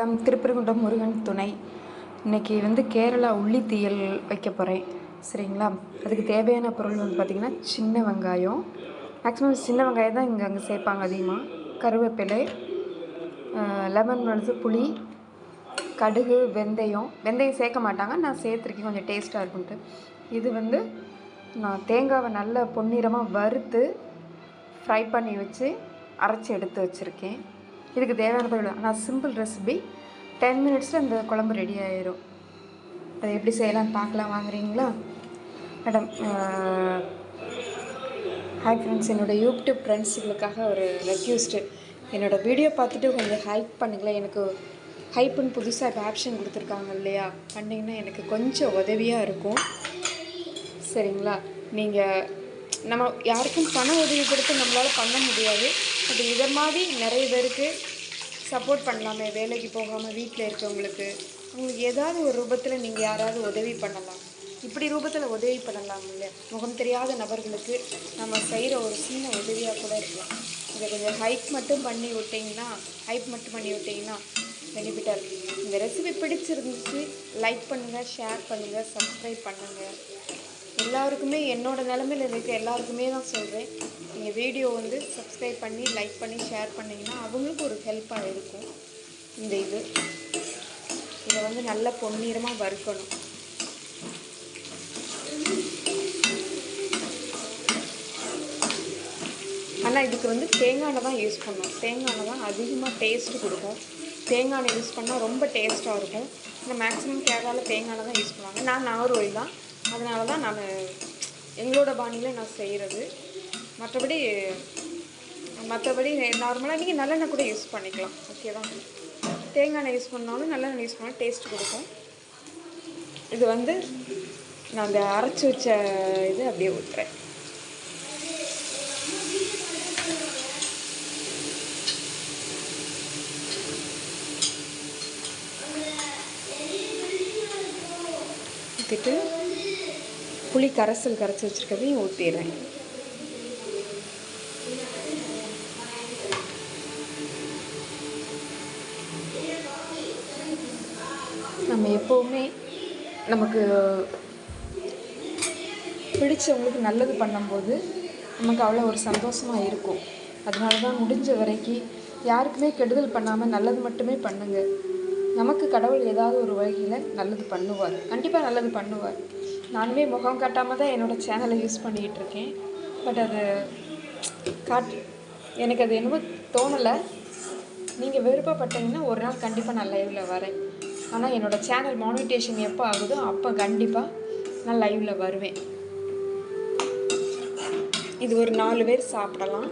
வணக்கம். திருப்பரங்குன்றம் முருகன் துணை. இன்னைக்கு வந்து கேரளா உள்ளி தீயல் வைக்க போகிறேன் சரிங்களா? அதுக்கு தேவையான பொருள் வந்து பார்த்திங்கன்னா சின்ன வெங்காயம். மேக்ஸிமம் சின்ன வெங்காயம் தான் இங்கே அங்கே சேர்ப்பாங்க அதிகமாக கருவேப்பிலை லெமன் வந்து புளி கடுகு வெந்தயம். வெந்தயம் சேர்க்க மாட்டாங்க. நான் சேர்த்துருக்கேன். கொஞ்சம் டேஸ்ட்டாக இருக்குன்ட்டு இது வந்து நான் தேங்காவை நல்லா பொன்னிறமாக வறுத்து ஃப்ரை பண்ணி வச்சு அரைச்சி எடுத்து வச்சுருக்கேன். இதுக்கு தேவையான பொருள் ஆனால் சிம்பிள் ரெசிபி டென் மினிட்ஸில் இந்த குழம்பு ரெடி ஆயிரும். அதை எப்படி செய்யலாம்னு பார்க்கலாம். வாங்குறீங்களா? மேடம் ஹாய் ஃப்ரெண்ட்ஸ் என்னோடய யூடியூப் ஃப்ரெண்ட்ஸுகளுக்காக ஒரு ரெக்யூஸ்ட்டு என்னோடய வீடியோ பார்த்துட்டு கொஞ்சம் ஹைப் பண்ணுங்களேன். எனக்கு ஹைப்புன்னு புதுசாக இப்போ ஆப்ஷன் கொடுத்துருக்காங்க இல்லையா? பண்ணிங்கன்னா எனக்கு கொஞ்சம் உதவியாக இருக்கும். சரிங்களா? நீங்கள் நம்ம யாருக்கும் பண உதவி கொடுத்து நம்மளால் பண்ண முடியாது. பட் இதை மாதிரி நிறைய பேருக்கு சப்போர்ட் பண்ணலாமே வேலைக்கு போகாமல் வீட்டில் இருக்கவங்களுக்கு. அவங்களுக்கு ஏதாவது ஒரு ரூபத்தில் நீங்கள் யாராவது உதவி பண்ணலாம். இப்படி ரூபத்தில் உதவி பண்ணலாம் இல்லையா முகம் தெரியாத நபர்களுக்கு நம்ம செய்கிற ஒரு சின்ன உதவியாக கூட இருக்கலாம். இதை கொஞ்சம் ஹைப் மட்டும் பண்ணி விட்டிங்கன்னா ஹைப் மட்டும் பண்ணி விட்டிங்கன்னா பெனிஃபிட்டாக இருக்கும். இந்த ரெசிபி பிடிச்சிருந்துச்சு லைக் பண்ணுங்கள் ஷேர் பண்ணுங்கள் சப்ஸ்கிரைப் பண்ணுங்கள் எல்லாருக்குமே என்னோடய நிலமையில இருக்க எல்லாருக்குமே தான் சொல்கிறேன் நீங்கள் வீடியோ வந்து சப்ஸ்கிரைப் பண்ணி லைக் பண்ணி ஷேர் பண்ணிங்கன்னா அவங்களுக்கு ஒரு ஹெல்ப்பாக இருக்கும். இந்த இது. இதை வந்து நல்ல பொன்னிறமாக வறுக்கணும். ஆனால் இதுக்கு வந்து தேங்காய் எண்ணெய் தான் யூஸ் பண்ணோம் தேங்காய் எண்ணெய் தான் அதிகமாக டேஸ்ட்டு கொடுக்கும். தேங்காய் எண்ணெய் யூஸ் பண்ணால் ரொம்ப டேஸ்ட்டாக இருக்கும். இந்த மேக்ஸிமம் கேரளாவில் தேங்காய் எண்ணெய் தான் யூஸ் பண்ணுவாங்க. நான் நாகர்கோயில் தான். அதனால தான் நான் எங்களோட பாணியில் நான் செய்கிறது மற்றபடி மற்றபடி நார்மலாக நீங்கள் நல்லெண்ணெய் கூட யூஸ் பண்ணிக்கலாம். ஓகேவா தேங்காய் எண்ணெய் யூஸ் பண்ணாலும் நல்லெண்ணெய் யூஸ் பண்ணாலும் டேஸ்ட் கொடுக்கும். இது வந்து நான் அந்த அரைச்சி வச்ச இது அப்படியே ஊற்றுறேன் ஊற்றிட்டு புளி கரைசல் கரைச்சி வச்சுருக்கதையும் ஊற்றிடுறேன் நம்ம எப்போவுமே நமக்கு பிடிச்சவங்களுக்கு நல்லது பண்ணும்போது நமக்கு அவ்வளோ ஒரு சந்தோஷமாக இருக்கும். அதனால தான் முடிஞ்ச வரைக்கும் யாருக்குமே கெடுதல் பண்ணாமல் நல்லது மட்டுமே பண்ணுங்கள் நமக்கு கடவுள் ஏதாவது ஒரு வழியில் நல்லது பண்ணுவார். கண்டிப்பாக நல்லது பண்ணுவார். நானுமே முகம் காட்டாமல் தான் என்னோடய சேனலை யூஸ் பண்ணிக்கிட்டு இருக்கேன். பட் அது காட் எனக்கு அது என்னமோ தோணலை. நீங்கள் விருப்பப்பட்டீங்கன்னா ஒரு நாள் கண்டிப்பாக நான் லைவில் வரேன். ஆனால் என்னோடய சேனல் மானிட்டேஷன் எப்போ ஆகுதோ அப்போ கண்டிப்பாக நான் லைவில் வருவேன். இது ஒரு நாலு பேர் சாப்பிடலாம்.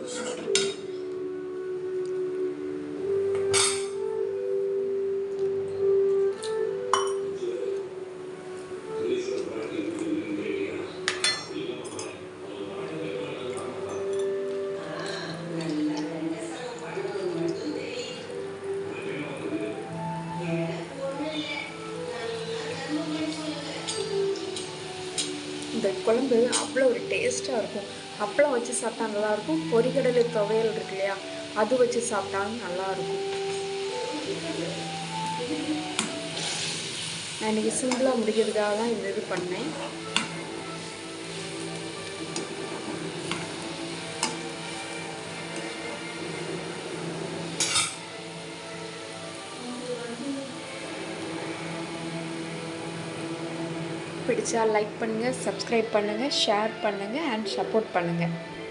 இந்த குழம்பு அவ்வளோ ஒரு டேஸ்ட்டாக இருக்கும். அப்பளம் வச்சு சாப்பிட்டா நல்லாயிருக்கும். பொறிகடலை துவையல் இருக்கு இல்லையா அது வச்சு சாப்பிட்டாலும் நல்லாயிருக்கும். நான் இன்றைக்கி சிம்பிளாக முடிக்கிறதுக்காக தான் இந்த இது பண்ணேன். பிடிச்சா லைக் பண்ணுங்கள் சப்ஸ்கிரைப் பண்ணுங்கள் ஷேர் பண்ணுங்கள் அண்ட் சப்போர்ட் பண்ணுங்கள்